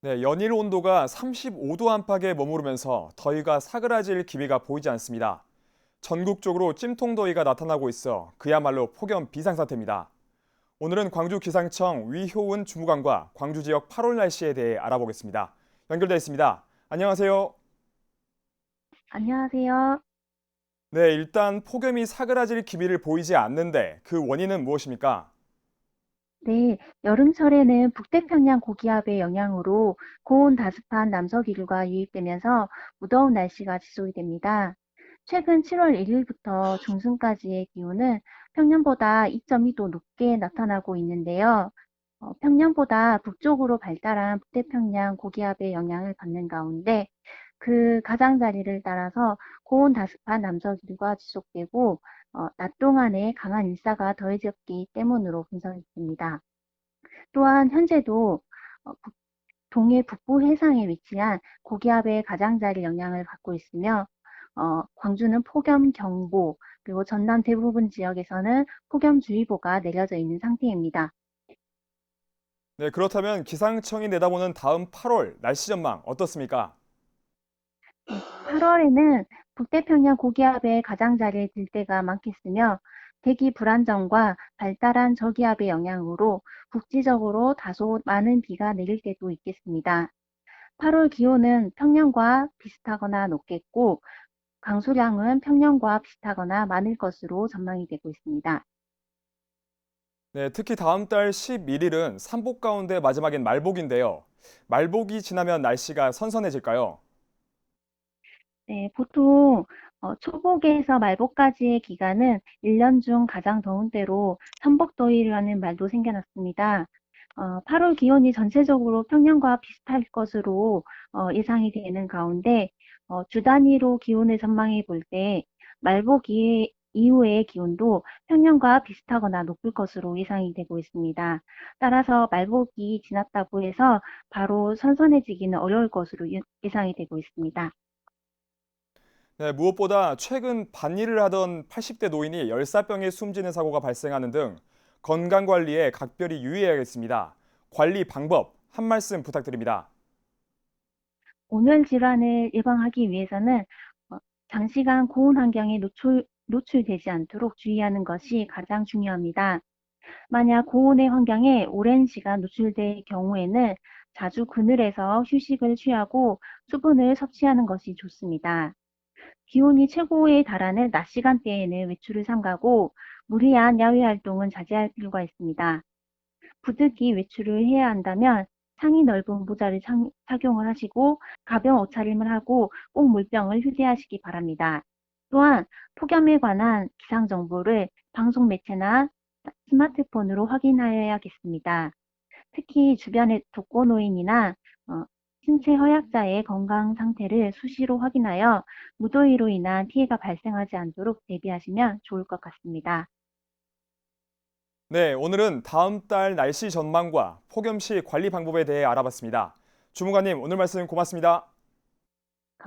네, 연일 온도가 35도 안팎에 머무르면서 더위가 사그라질 기미가 보이지 않습니다. 전국적으로 찜통 더위가 나타나고 있어 그야말로 폭염 비상사태입니다. 오늘은 광주 기상청 위효은 주무관과 광주 지역 8월 날씨에 대해 알아보겠습니다. 연결돼 있습니다. 안녕하세요. 안녕하세요. 네, 일단 폭염이 사그라질 기미를 보이지 않는데 그 원인은 무엇입니까? 네, 여름철에는 북태평양 고기압의 영향으로 고온 다습한 남서기류가 유입되면서 무더운 날씨가 지속이 됩니다. 최근 7월 1일부터 중순까지의 기온은 평년보다 2.2도 높게 나타나고 있는데요. 어, 평년보다 북쪽으로 발달한 북태평양 고기압의 영향을 받는 가운데 그 가장자리를 따라서 고온 다습한 남서기류가 지속되고 어, 낮 동안에 강한 일사가 더해졌기 때문으로 분석했습니다. 또한 현재도 어, 북- 동해 북부 해상에 위치한 고기압의 가장자리 영향을 받고 있으며 어, 광주는 폭염 경보 그리고 전남 대부분 지역에서는 폭염주의보가 내려져 있는 상태입니다. 네, 그렇다면 기상청이 내다보는 다음 8월 날씨 전망 어떻습니까? 8월에는 북태평양 고기압의 가장자리에 들 때가 많겠으며 대기 불안정과 발달한 저기압의 영향으로 국지적으로 다소 많은 비가 내릴 때도 있겠습니다. 8월 기온은 평년과 비슷하거나 높겠고 강수량은 평년과 비슷하거나 많을 것으로 전망이 되고 있습니다. 네, 특히 다음 달 11일은 삼복 가운데 마지막인 말복인데요. 말복이 지나면 날씨가 선선해질까요? 네, 보통 어, 초복에서 말복까지의 기간은 1년 중 가장 더운 때로 삼복더위라는 말도 생겨났습니다. 어, 8월 기온이 전체적으로 평년과 비슷할 것으로 어, 예상이 되는 가운데 어, 주 단위로 기온을 전망해 볼 때 말복 이, 이후의 기온도 평년과 비슷하거나 높을 것으로 예상이 되고 있습니다. 따라서 말복이 지났다고 해서 바로 선선해지기는 어려울 것으로 예- 예상이 되고 있습니다. 네, 무엇보다 최근 반일을 하던 80대 노인이 열사병에 숨지는 사고가 발생하는 등 건강 관리에 각별히 유의해야겠습니다. 관리 방법 한 말씀 부탁드립니다. 온열 질환을 예방하기 위해서는 어, 장시간 고온 환경에 노출, 노출되지 않도록 주의하는 것이 가장 중요합니다. 만약 고온의 환경에 오랜 시간 노출될 경우에는 자주 그늘에서 휴식을 취하고 수분을 섭취하는 것이 좋습니다. 기온이 최고에 달하는 낮 시간대에는 외출을 삼가고 무리한 야외 활동은 자제할 필요가 있습니다. 부득이 외출을 해야 한다면 상의 넓은 모자를 착- 착용을 하시고 가벼운 옷차림을 하고 꼭 물병을 휴대하시기 바랍니다. 또한 폭염에 관한 기상 정보를 방송 매체나 스마트폰으로 확인하여야겠습니다. 특히 주변의 독거노인이나 어, 신체 허약자의 건강 상태를 수시로 확인하여 무더위로 인한 피해가 발생하지 않도록 대비하시면 좋을 것 같습니다. 네, 오늘은 다음 달 날씨 전망과 폭염 시 관리 방법에 대해 알아봤습니다. 주무관님, 오늘 말씀 고맙습니다.